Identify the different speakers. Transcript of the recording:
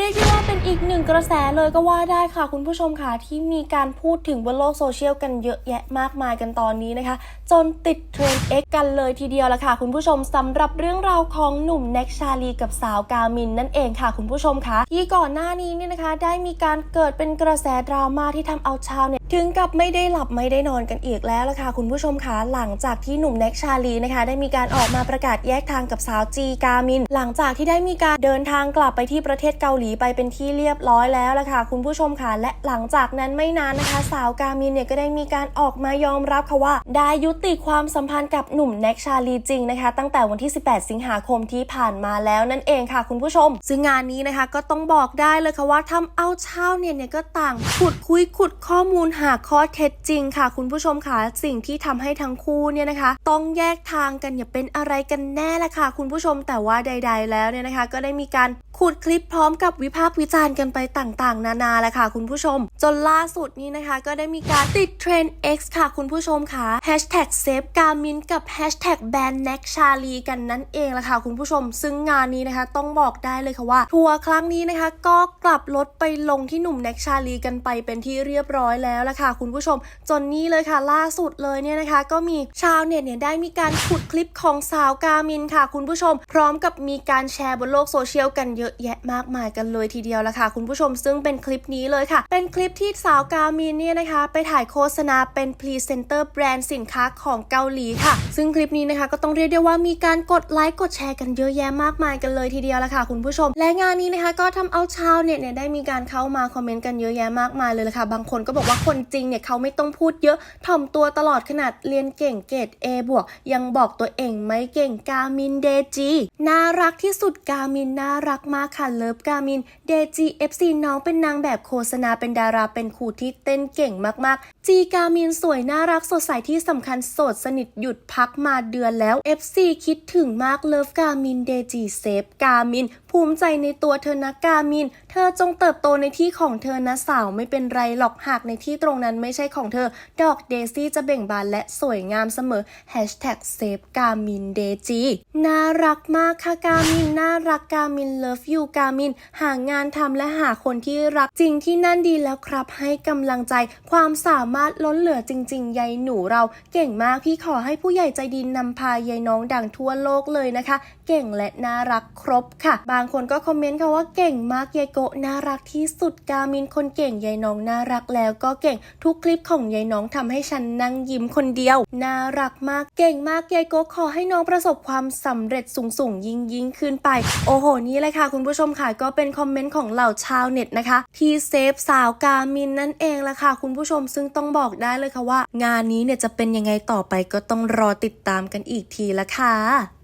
Speaker 1: เรียกได้ว่าเป็นอีกหนึ่งกระแสเลยก็ว่าได้ค่ะ คุณผู้ชมค่ะที่มีการพูดถึงบนโลกโซเชียลกันเยอะแยะมากมายกันตอนนี้นะคะ จนติดเทรนด์ X กันเลยทีเดียวละค่ะ คุณผู้ชมสำหรับเรื่องราวของหนุ่มแน็กชาลีกับสาวกามินนั่นเองค่ะ คุณผู้ชมค่ะที่ก่อนหน้านี้เนี่ยนะคะ ได้มีการเกิดเป็นกระแสดราม่าที่ทำเอาชาวเน็ต ถึงกับไม่ได้หลับไม่ได้นอนกันอีกแล้วล่ะค่ะคุณผู้ชมค่ะหลังจากที่หนุ่มแน็กชาลีนะคะ ได้มีการออกมาประกาศแยกทางกับสาวจีกามิน หลังจากที่ได้มีการเดินทางกลับไปที่ประเทศเกาหลีไปเป็นที่เรียบร้อยแล้วล่ะค่ะคุณผู้ชมค่ะและหลังจากนั้นไม่นานนะคะ สาวกามินเนี่ยก็ได้มีการออกมายอมรับค่ะว่า ได้ยุติความสัมพันธ์กับหนุ่มแน็กชาลีจริงนะคะ ตั้งแต่วันที่ 18 สิงหาคมที่ผ่านมาแล้วนั่นเองค่ะ คุณผู้ชม ซึ่งงานนี้นะคะก็ต้องบอกได้เลยค่ะว่าทำเอาเช่าวเนี่ยเนี่ยก็ต่างขุดคุยขุดข้อมูลหาข้อเท็จจริงค่ะ คุณผู้ชมค่ะสิ่งที่ทำให้ทั้งคู่เนี่ยนะคะ ต้องแยกทางกันอย่าเป็นอะไรกันแน่ละค่ะ คุณผู้ชมแต่ว่าใด ๆ แล้วเนี่ยนะคะ ก็ได้มีการขุดคลิปพร้อมกับวิพากษ์วิจารณ์กันไปต่างๆ นานาและค่ะ คุณผู้ชม จนล่าสุดนี้นะคะ ก็ได้มีการติดเทรนด์ X ค่ะ คุณผู้ชมค่ะ Hashtag Save Garmin กับ Hashtag Ban n e c k Charlie กันนั่นเองละค่ะ คุณผู้ชม ซึ่งงานนี้นะคะต้องบอกได้เลยค่ะว่า ทัวร์ครั้งนี้นะคะ ก็กลับรถไปลงที่หนุ่มแน็กชาลีกันไปเป็นที่เรียบร้อยแล้วละค่ะคุณผู้ชม จนนี้เลยค่ะ ล่าสุดเลยเนี่ยนะคะ ก็มีชาวเน็ตเนี่ยได้มีการขุดคลิปของสาวกามินค่ะ คุณผู้ชม พร้อมกับมีการแชร์บนโลกโซเชียลกันเยอะแยะมากมายกันเลยทีเดียวละค่ะ คุณผู้ชมซึ่งเป็นคลิปนี้เลยค่ะ เป็นคลิปที่สาวกามินเนี่ยนะคะ ไปถ่ายโฆษณาเป็นพรีเซนเตอร์แบรนด์สินค้าของเกาหลีค่ะ ซึ่งคลิปนี้นะคะ ก็ต้องเรียกได้ว่ามีการกดไลค์กดแชร์กันเยอะแยะมากมายกันเลยทีเดียวละค่ะ คุณผู้ชม และงานนี้นะคะ ก็ทำเอาชาวเน็ตเนี่ยได้มีการเข้ามาคอมเมนต์กันเยอะแยะมากมายเลยละค่ะ บางคนก็บอกว่าคนจริงเนี่ยเขาไม่ต้องพูดเยอะถ่อมตัวตลอดขนาดเรียนเก่งเกรด A บวกยังบอกตัวเองไม่เก่งกามินเดจีน่ารักที่สุดกามินน่ารักมากค่ะเลิฟกามินเดจีเอฟซีน้องเป็นนางแบบโฆษณาเป็นดาราเป็นครูที่เต้นเก่งมากๆ จีกามินสวยน่ารักสดใสที่สำคัญโสดสนิทหยุดพักมาเดือนแล้ว FC คิดถึงมากเลิฟกามินเดจีเซฟกามิน ภูมิใจในตัวเธอนะกามินเธอจงเติบโตในที่ของเธอนะสาวไม่เป็นไรหรอกหากในที่ตรงนั้นไม่ใช่ของเธอ ดอกเดซี่จะเบ่งบานและสวยงามเสมอ Hashtag เซฟกามินเดจีน่ารักมากค่ะกามินน่ารักกามินเลิฟยูกามินหางานทำและหาคนที่รักจริงที่นั่นดีแล้วครับ ให้กำลังใจความสามารถล้นเหลือจริง ๆ ยายหนูเราเก่งมากพี่ขอให้ผู้ใหญ่ใจดีนำพายายน้องดังทั่วโลกเลยนะคะ เก่งและน่ารักครบค่ะ บางคนก็คอมเมนต์ค่ะว่าเก่งมากยายโกะน่ารักที่สุดกามินคนเก่งยายน้องน่ารักแล้วก็เก่งทุกคลิปของยายน้องทำให้ฉันนั่งยิ้มคนเดียว น่ารักมากเก่งมากยายโกะขอให้น้องประสบความสำเร็จสูงสูงยิ่งยิ่งขึ้นไป โอ้โห นี่เลยค่ะ คุณผู้ชมค่ะก็เป็นคอมเมนต์ของเหล่าชาวเน็ตนะคะ ที่เซฟสาวกามินนั่นเองละค่ะ คุณผู้ชมซึ่งต้องบอกได้เลยค่ะว่า งานนี้เนี่ยจะเป็นยังไงต่อไปก็ต้องรอติดตามกันอีกทีละค่ะ